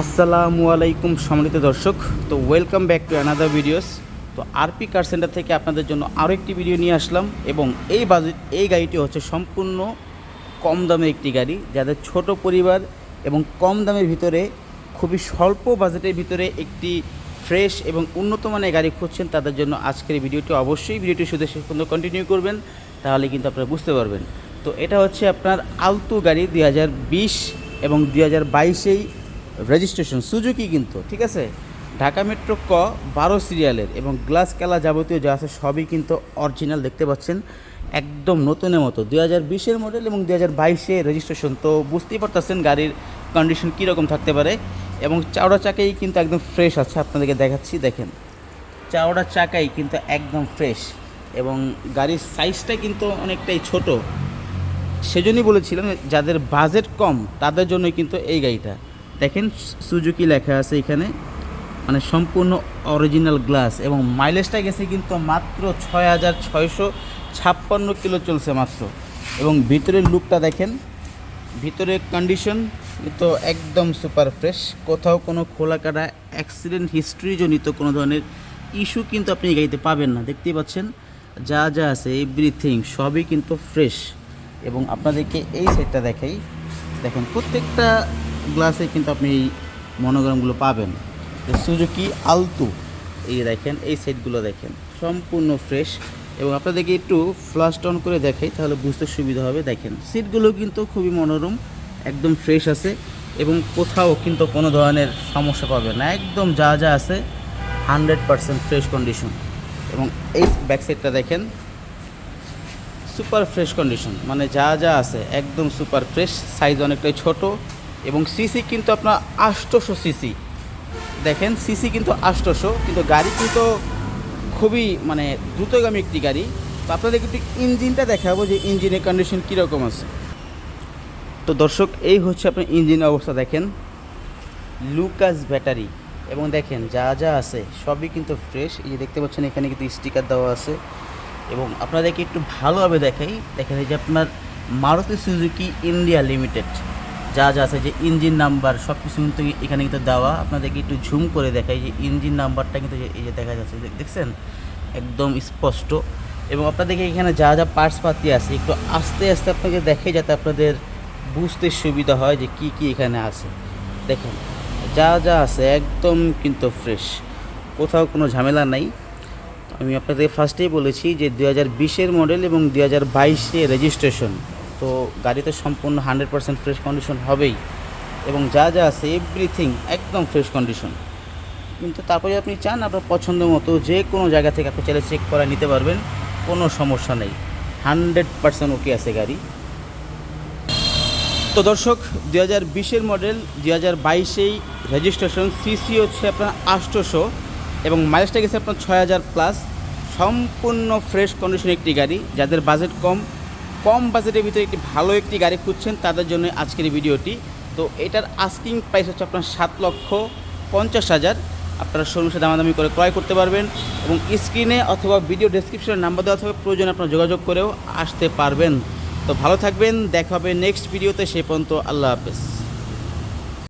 আসসালামু আলাইকুম সম্মানিত দর্শক। তো welcome back to another videos তো আরপি কার সেন্টার থেকে আপনাদের জন্য আরও একটি ভিডিও নিয়ে আসলাম এবং এই বাজেট এই গাড়িটি হচ্ছে সম্পূর্ণ কম দামের একটি গাড়ি, যাদের ছোট পরিবার এবং কম দামের ভিতরে, খুবই স্বল্প বাজেটের ভিতরে একটি ফ্রেশ এবং উন্নত মানের গাড়ি খুঁজছেন তাদের জন্য আজকের ভিডিওটি অবশ্যই ভিডিওটি শুধু শেষ পর্যন্ত কন্টিনিউ করবেন, তাহলে কিন্তু আপনারা বুঝতে পারবেন। তো এটা হচ্ছে আপনার আলতু গাড়ি দুই হাজার বিশ এবং দুই হাজার বাইশেই রেজিস্ট্রেশন সুজুকি কিন্তু, ঠিক আছে? ঢাকা মেট্রো ক, বারো সিরিয়ালের এবং গ্লাস কালা যাবতীয় যা আছে সবই কিন্তু অরিজিনাল দেখতে পাচ্ছেন, একদম নতুনের মতো। দুই হাজার বিশের মডেল এবং দুই হাজার বাইশে রেজিস্ট্রেশন, তো বুঝতেই পারতেছেন গাড়ির কন্ডিশন কীরকম থাকতে পারে এবং চাওড়া চাকাই কিন্তু একদম ফ্রেশ আছে, আপনাদেরকে দেখাচ্ছি, দেখেন। চাওড়া চাকাই কিন্তু একদম ফ্রেশ এবং গাড়ির সাইজটা কিন্তু অনেকটাই ছোট। সেজন্যই বলেছিলাম, যাদের বাজেট কম, তাদের জন্যই কিন্তু এই গাড়িটা। দেখেন সুজুকি লেখা আছে এখানে। মানে সম্পূর্ণ অরিজিনাল গ্লাস এবং মাইলেজটা গেছে কিন্তু মাত্র ছয় হাজার ছয়শো ছাপ্পান্ন কিলো চলছে মাত্র। এবং ভিতরের লুকটা দেখেন, ভিতরের কন্ডিশন তো একদম সুপার ফ্রেশ কোথাও কোনো খোলা কাটা অ্যাক্সিডেন্ট হিস্ট্রিজনিত কোনো ধরনের ইস্যু কিন্তু আপনি এই গাড়িতে পাবেন না। দেখতেই পাচ্ছেন, যা যা আছে এভরিথিং সবই কিন্তু ফ্রেশ এবং আপনাদেরকে এই সাইডটা দেখাই। দেখেন প্রত্যেকটা গ্লাসে কিন্তু আপনি এই মনোগ্রামগুলো পাবেন। সুজুকি আলতু, এই দেখেন, এই সেটগুলো দেখেন, সম্পূর্ণ ফ্রেশ। এবং আপনাদেরকে একটু ফ্লাশ অন করে দেখাই, তাহলে বুঝতে সুবিধা হবে। দেখেন, সিটগুলো কিন্তু খুবই মনোরম, একদম ফ্রেশ আছে। এবং কোথাও কিন্তু কোনো ধরনের সমস্যা পাবে না। একদম যা যা আছে হান্ড্রেড পারসেন্ট ফ্রেশ কন্ডিশন এবং এই ব্যাক সাইডটা দেখেন সুপার ফ্রেশ কন্ডিশন মানে যা যা আছে, একদম সুপার ফ্রেশ সাইজ অনেকটাই ছোট। এবং সিসি কিন্তু আপনার আষ্টশো সিসি। দেখেন, সিসি কিন্তু আষ্টশো কিন্তু গাড়ি কিন্তু খুবই মানে দ্রুতগামী একটি গাড়ি। তো আপনাদের কিন্তু ইঞ্জিনটা দেখাবো যে ইঞ্জিনের কন্ডিশন কীরকম আছে। তো দর্শক, এই হচ্ছে আপনার ইঞ্জিনের অবস্থা, দেখেন। Lucas battery. এবং দেখেন, যা যা আছে, সবই কিন্তু ফ্রেশ এই যে দেখতে পাচ্ছেন, এখানে কিন্তু স্টিকার দেওয়া আছে। এবং আপনাদেরকে একটু ভালোভাবে দেখাই। দেখেন, এই যে আপনার মারুতি সুজুকি ইন্ডিয়া লিমিটেড। যা যা আছে, যে ইঞ্জিন নাম্বার সব কিছু কিন্তু এখানে কিন্তু দেওয়া। আপনাদেরকে একটু ঝুম করে দেখাই, যে ইঞ্জিন নাম্বারটা কিন্তু এই যে দেখা যাচ্ছে দেখছেন? একদম স্পষ্ট। এবং আপনাদেরকে এখানে যা যা পার্টস পাতি আছে, একটু আস্তে আস্তে আপনাকে দেখে যাতে আপনাদের বুঝতে সুবিধা হয় যে কি কি এখানে আছে। দেখেন, যা যা আছে একদম কিন্তু ফ্রেশ কোথাও কোনো ঝামেলা নাই। আমি আপনাদের ফার্স্টেই বলেছি যে দু হাজার বিশের মডেল এবং দু হাজার বাইশে রেজিস্ট্রেশন তো গাড়িতে সম্পূর্ণ হান্ড্রেড পার্সেন্ট ফ্রেশ কন্ডিশন হবেই। এবং যা যা আছে এভরিথিং একদম ফ্রেশ কন্ডিশন কিন্তু তারপরে আপনি চান আপনার পছন্দ মতো যে কোনো জায়গা থেকে আপনি চাইলে চেক করা নিতে পারবেন, কোনো সমস্যা নেই। হান্ড্রেড পার্সেন্ট ওকে আছে গাড়ি। তো দর্শক দু হাজার বিশের মডেল দু হাজার বাইশেই রেজিস্ট্রেশন সিসি হচ্ছে আপনার আষ্টশো এবং মাইলেজটা গেছে আপনার ছয় হাজার প্লাস সম্পূর্ণ ফ্রেশ কন্ডিশন একটি গাড়ি। যাদের বাজেট কম কম বাজেটের ভিতরে একটি ভালো একটি গাড়ি খুঁজছেন, তাদের জন্য আজকের ভিডিওটি। তো এটার আস্কিং প্রাইস হচ্ছে আপনার সাত লক্ষ পঞ্চাশ হাজার। আপনারা শোরুমের সাথে দামাদামি করে ক্রয় করতে পারবেন এবং স্ক্রিনে অথবা ভিডিও ডেসক্রিপশনের নাম্বার দেওয়া থাকবে, প্রয়োজন আপনারা যোগাযোগ করেও আসতে পারবেন। তো ভালো থাকবেন, দেখা হবে নেক্সট ভিডিওতে সে পর্যন্ত আল্লাহ হাফেজ।